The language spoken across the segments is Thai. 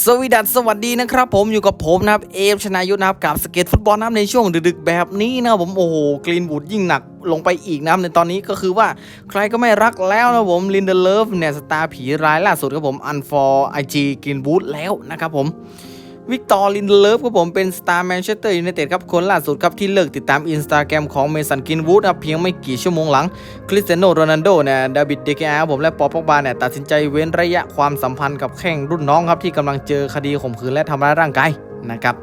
สวีดัสสวัสดีนะครับผมอยู่กับผมนะครับเอฟชนายุทธนะครับกับสเก็ตฟุตบอลนะครับในช่วงดึกๆแบบนี้นะครับผมโอ้โหกรีนบูดยิ่งหนักลงไปอีกนะครับในตอนนี้ก็คือว่าใครก็ไม่รักแล้วนะครับผมลินเดเลฟเนี่ยสตาร์ผีร้ายล่าสุดครับผมอันฟอร์ไอจีกรีนบูดแล้วนะครับผม วิกตอร์ลินเลิฟครับผมเป็นสตาร์แมนเชสเตอร์ยูไนเต็ดครับคนล่าสุดครับที่เลิกติดตามอินสตาแกรมของเมสันกินวูดเพียงไม่กี่ชั่วโมงหลังคริสเตียโนโรนัลโดเนี่ยดาวิดเดกอาผมและปอปอกบาเนี่ยตัดสินใจเว้นระยะความสัมพันธ์กับแข้งรุ่นน้องครับที่กำลังเจอคดีข่มขืนและทำร้ายร่างกายนะครับ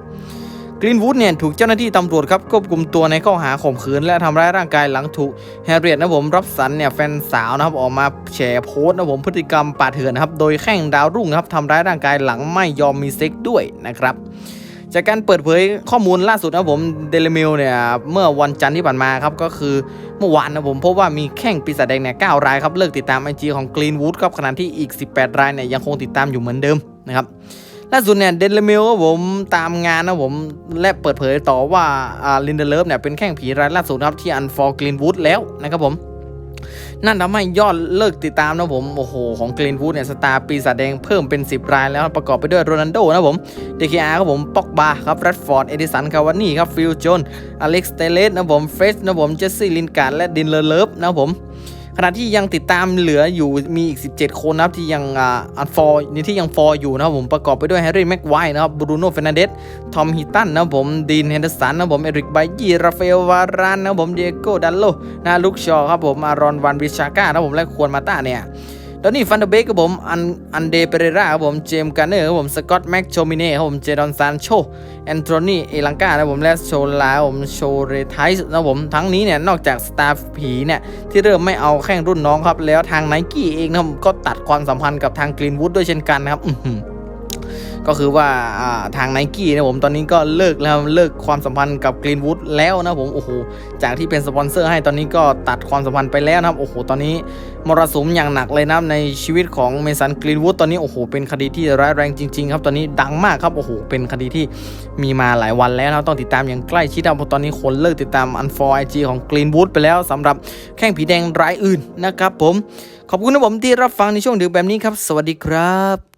กรีนวูดเนี่ยถูกเจ้าหน้าที่ตำรวจครับควบคุมตัวในข้อหาข่มขืน และทำร้ายร่างกายหลังถูกแฮร์เรียตนะผมรับสันเนี่ยแฟนสาวนะครับออกมาแฉโพสต์นะผมพฤติกรรมป่าเถื่อนนะครับโดยแข้งดาวรุ่งนะครับทำร้ายร่างกายหลังไม่ยอมมีเซ็กด้วยนะครับจากการเปิดเผยข้อมูลล่าสุดนะผมเดลิมิลเนี่ยเมื่อวันจันทร์ที่ผ่านมาครับก็คือเมื่อวานนะผมพบว่ามีแข้งปีศาจแดงเนี่ย9รายครับเลิกติดตามไอจีของกรีนวูดครับขณะที่อีก 18 รายเนี่ยยังคงติดตามอยู่เหมือนเดิมนะครับ ล่าสุดเนี่ยเดนเลิมิลครับผมตามงานนะผมและเปิดเผยต่อว่าอ่าลินเดเลฟเนี่ยเป็นแข้งผีรายล่าสุดครับที่อันฟอร์กรีนวูดแล้วนะครับผมนั่นทำให้ยอดเลิกติดตามนะผม โอ้โห ของกรีนวูดเนี่ย สตาร์ปีศาจแดงเพิ่มเป็น 10 รายแล้วประกอบไปด้วยโรนัลโดนะผมเดคอาร์ครับผมป็อกบาครับแรดฟอร์ด เอดิสัน คาวานี่ครับ ฟิลโจนอเล็กซ์เตเลสนะผม เฟสนะผม เจสซี่ ลินการ์ดและดินเลอร์เลิฟนะผม ขณะที่ยังติดตามเหลืออยู่มีอีก 17 คนนะครับที่ยังอ่าอันฟอร์นี่ที่ยังฟอร์อยู่นะครับผมประกอบไปด้วยแฮร์รี่แม็กไวน์นะครับบรูโน่เฟรนันเดสทอมฮิตันนะครับผมดีนเฮนเดอร์สันนะครับผมเอริกไบยี่ราเฟลวารานนะครับผมเดียโก้ดัลโลนาลุกชอครับผมอารอนวันวิชาก้านะครับผมและควรมาต้าเนี่ย ตอนนี้ฟันเดเบกครับผมอันอันเดเปเรราครับผมเจมส์การ์เนอร์ครับผมสกอตแม็กโชมิเน่ครับผมเจดอนซานโชแอนโทนีเอลังกานะผมและโชลาผมโชเรไทส์นะผมทั้งนี้เนี่ยนอกจากสตาฟผีเนี่ยที่เริ่มไม่เอาแข่งรุ่นน้องครับ แล้วทางไนกี้เองนะผมก็ตัดความสัมพันธ์กับทางกรีนวูดด้วยเช่นกันนะครับ ก็คือว่าทางไนกี้นะผมตอนนี้ก็เลิกแล้วเลิกความสัมพันธ์กับกรีนวูดแล้วนะผมโอ้โหจากที่เป็นสปอนเซอร์ให้ตอนนี้ก็ตัดความสัมพันธ์ไปแล้วนะครับโอ้โหตอนนี้มรสุมอย่างหนักเลยนะในชีวิตของเมสันกรีนวูดตอนนี้โอ้โหเป็นคดีที่ร้ายแรงจริงๆครับตอนนี้ดังมากครับโอ้โหเป็นคดีที่มีมาหลายวันแล้วนะครับต้องติดตามอย่างใกล้ชิดนะเพราะตอนนี้คนเลิกติดตามอันฟอร์ไอจีของกรีนวูดไปแล้วสำหรับแข้งผีแดงรายอื่นนะครับผมขอบคุณนะผมที่รับฟังในช่วงดึกแบบนี้ครับ สวัสดีครับ